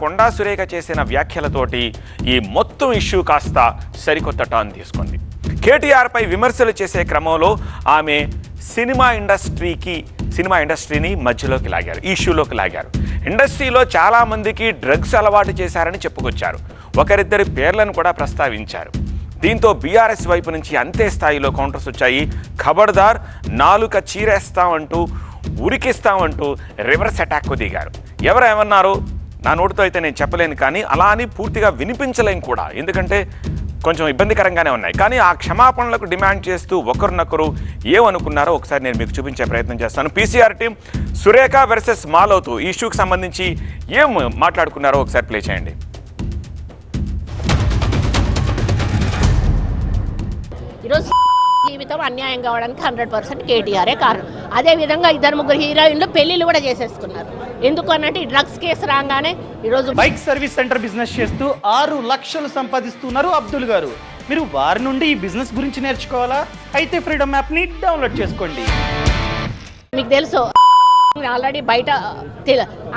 కొండా సురేఖ చేసిన వ్యాఖ్యలతోటి ఈ మొత్తం ఇష్యూ కాస్త సరికొత్త టర్న్ తీసుకుంది. కేటీఆర్పై విమర్శలు చేసే క్రమంలో ఆమె సినిమా ఇండస్ట్రీకి సినిమా ఇండస్ట్రీని మధ్యలోకి లాగారు ఈ ఇష్యూలోకి లాగారు. ఇండస్ట్రీలో చాలామందికి డ్రగ్స్ అలవాటు చేశారని చెప్పుకొచ్చారు. ఒకరిద్దరి పేర్లను కూడా ప్రస్తావించారు. దీంతో బీఆర్ఎస్ వైపు నుంచి అంతే స్థాయిలో కౌంటర్స్ వచ్చాయి. ఖబర్దార్ నాలుక చీరేస్తామంటూ ఉరికిస్తామంటూ రివర్స్ అటాక్కు దిగారు. ఎవరు ఏమన్నారు? నా నోటితో అయితే నేను చెప్పలేను కానీ అలా అని పూర్తిగా వినిపించలేను కూడా. ఎందుకంటే కొంచెం ఇబ్బందికరంగానే ఉన్నాయి. కానీ ఆ క్షమాపణలకు డిమాండ్ చేస్తూ ఒకరినొకరు ఏమనుకున్నారో ఒకసారి నేను మీకు చూపించే ప్రయత్నం చేస్తాను. PCR team Surekha versus Malothu ఈ ఇష్యూకి సంబంధించి ఏం మాట్లాడుకున్నారో ఒకసారి ప్లే చేయండి. ఈరోజు జీవితం అన్యాయం కావడానికి హండ్రెడ్ పర్సెంట్ కేటీఆరే కారణం. అదేవిధంగా ఇద్దరు ముగ్గురు హీరోయిన్లు పెళ్ళిళ్ళు కూడా చేసేసుకున్నారు. ఎందుకు అన్నట్టు ఈ డ్రగ్స్ కేసు రాగానే ఈరోజు బైక్ సర్వీస్ సెంటర్ బిజినెస్ చేస్తూ ఆరు లక్షలు సంపాదిస్తున్నారు అబ్దుల్ గారు. మీరు వారి నుండి ఈ బిజినెస్ గురించి నేర్చుకోవాలా? అయితే ఫ్రీడమ్ యాప్ని డౌన్లోడ్ చేసుకోండి. మీకు తెలుసు ఆల్రెడీ బయట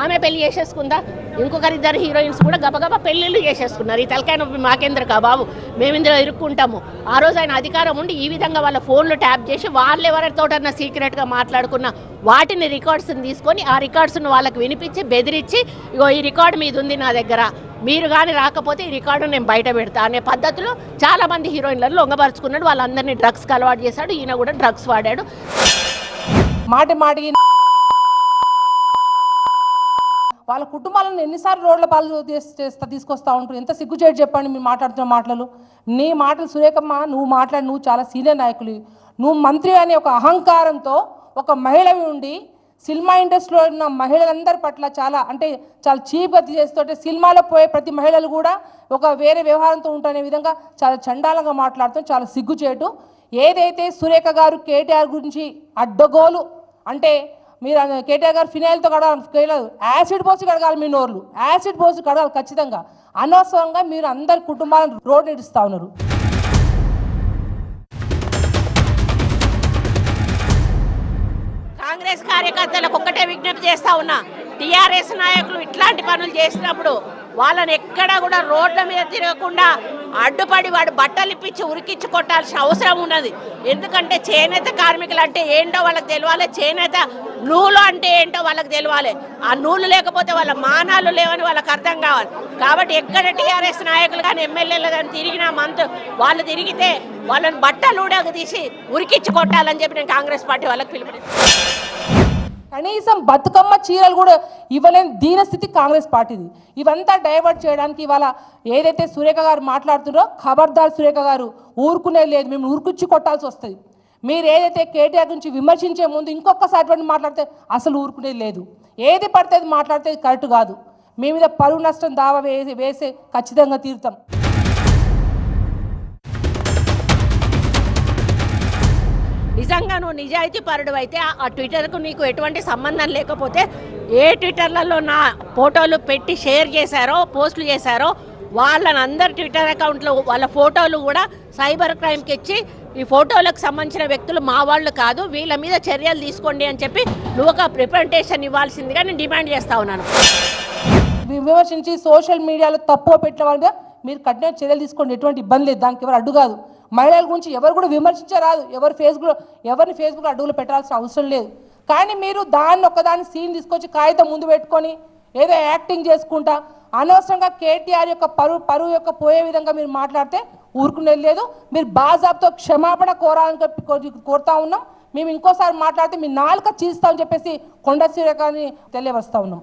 ఆమె పెళ్ళి చేసేసుకుందా? ఇంకొకరిద్దరు హీరోయిన్స్ కూడా గబగబా పెళ్ళిళ్ళు చేసేసుకున్నారు. ఈ తలకాయ నొప్పి మాకేంద్ర కా బాబు? మేము ఇందులో ఇరుక్కుంటాము. ఆ రోజు ఆయన అధికారం ఉండి ఈ విధంగా వాళ్ళ ఫోన్లు ట్యాప్ చేసి వాళ్ళు ఎవరితోటన్నా సీక్రెట్గా మాట్లాడుకున్న వాటిని రికార్డ్స్ని తీసుకొని ఆ రికార్డ్స్ను వాళ్ళకి వినిపించి బెదిరించి ఇగో ఈ రికార్డు మీద ఉంది నా దగ్గర. మీరు కానీ రాకపోతే ఈ రికార్డు నేను బయట పెడతా అనే పద్ధతిలో చాలా మంది హీరోయిన్లను లొంగపరుచుకున్నాడు. వాళ్ళందరినీ డ్రగ్స్కి అలవాటు చేశాడు. ఈయన కూడా డ్రగ్స్ వాడాడు. మాటి మాటి వాళ్ళ కుటుంబాలను ఎన్నిసార్లు రోడ్ల పాలు చేస్తా తీసుకొస్తా ఉంటారు. ఎంత సిగ్గుచేటు చెప్పండి మీరు మాట్లాడుతున్న మాటలు నీ మాటలు సురేఖమ్మ నువ్వు మాట్లాడి నువ్వు చాలా సీనియర్ నాయకులు. నువ్వు మంత్రి అనే ఒక అహంకారంతో ఒక మహిళవి ఉండి సినిమా ఇండస్ట్రీలో ఉన్న మహిళలందరి పట్ల చాలా అంటే చాలా చీప్గా చేస్తుంటే సినిమాలో పోయే ప్రతి మహిళలు కూడా ఒక వేరే వ్యవహారంతో ఉంటనే విధంగా చాలా చండాలంగా మాట్లాడుతూ చాలా సిగ్గుచేటు. ఏదైతే సురేఖ గారు కేటీఆర్ గురించి అడ్డగోలు అంటే మీరు కేటీఆర్ గారు ఫినాయిల్తో కడగాలి యాసిడ్ పోసి కడగాలి మీ నోర్లు. యాసిడ్ పోసి కడగాలి ఖచ్చితంగా. అనవసరంగా మీరు అందరి కుటుంబాలను రోడ్డు ఇడుస్తూ ఉన్నారు. కాంగ్రెస్ కార్యకర్తలకు ఒక్కటే విజ్ఞప్తి చేస్తా ఉన్నా. టీఆర్ఎస్ నాయకులు ఇట్లాంటి పనులు చేసినప్పుడు వాళ్ళని ఎక్కడా కూడా రోడ్ల మీద తిరగకుండా అడ్డుపడి వాడు బట్టలు ఇప్పించి ఉరికించి కొట్టాల్సిన అవసరం ఉన్నది. ఎందుకంటే చేనేత కార్మికులు అంటే ఏంటో వాళ్ళకి తెలియాలి. చేనేత నూలు అంటే ఏంటో వాళ్ళకి తెలియాలి ఆ నూలు లేకపోతే వాళ్ళ మానాలు లేవని వాళ్ళకి అర్థం కావాలి. కాబట్టి ఎక్కడ టీఆర్ఎస్ నాయకులు కానీ ఎమ్మెల్యేలు కానీ తిరిగిన మంత్ వాళ్ళు తిరిగితే వాళ్ళని బట్టలు ఊడకు తీసి ఉరికిచ్చి కొట్టాలని చెప్పి నేను కాంగ్రెస్ పార్టీ వాళ్ళకి పిలుపునిస్తాను కనీసం బతుకమ్మ చీరలు కూడా ఇవ్వలేని దీనస్థితి కాంగ్రెస్ పార్టీది. ఇవంతా డైవర్ట్ చేయడానికి ఇవాళ ఏదైతే సురేఖ గారు మాట్లాడుతున్నారో ఖబర్దార్ సురేఖ గారు ఊరుకునే లేదు. మేము ఊరుకుచ్చి కొట్టాల్సి వస్తుంది. మీరు ఏదైతే కేటీఆర్ గురించి విమర్శించే ముందు ఇంకొకసారి అటువంటి మాట్లాడితే అసలు ఊరుకునేది లేదు. ఏది పడితే అది మాట్లాడితే కరెక్ట్ కాదు. మీ మీద పరువు నష్టం దావా వేసి వేసే ఖచ్చితంగా తీరుతాం. నిజంగా నువ్వు నిజాయితీ పరుడు అయితే ఆ- ఆ ట్విట్టర్కు నీకు ఎటువంటి సంబంధం లేకపోతే ఏ ట్విట్టర్లలో నా ఫోటోలు పెట్టి షేర్ చేశారో పోస్టులు చేశారో వాళ్ళని అందరు ట్విట్టర్ అకౌంట్లో వాళ్ళ ఫోటోలు కూడా సైబర్ క్రైమ్కి ఇచ్చి ఈ ఫోటోలకు సంబంధించిన వ్యక్తులు మా వాళ్ళు కాదు వీళ్ళ మీద చర్యలు తీసుకోండి అని చెప్పి నువ్వు ఒక రిప్రజెంటేషన్ ఇవ్వాల్సిందిగా నేను డిమాండ్ చేస్తా ఉన్నాను. విమర్శించి సోషల్ మీడియాలో తప్పు పెట్టిన వాళ్ళ మీరు కఠిన చర్యలు తీసుకోండి. ఎటువంటి ఇబ్బంది లేదు. దానికి ఎవరు అడ్డు కాదు. మహిళల గురించి ఎవరు కూడా విమర్శించరాదు. ఎవరు ఫేస్బుక్ ఎవరిని ఫేస్బుక్ అడుగులు పెట్టాల్సిన అవసరం లేదు. కానీ మీరు దాన్ని ఒకదాన్ని సీన్ తీసుకొచ్చి కాగితం ముందు పెట్టుకొని ఏదో యాక్టింగ్ చేసుకుంటా అనవసరంగా కేటీఆర్ యొక్క పరువు పరువు యొక్క పోయే విధంగా మీరు మాట్లాడితే ఊరుకునేది లేదు. మీరు బాజాబ్తో క్షమాపణ కోరాలని చెప్పి కోరుతా ఉన్నాం. మేము ఇంకోసారి మాట్లాడితే మీ నాలుక చీస్తామని చెప్పేసి కొండ సూర్యకాన్ని తెలియవస్తా ఉన్నాం.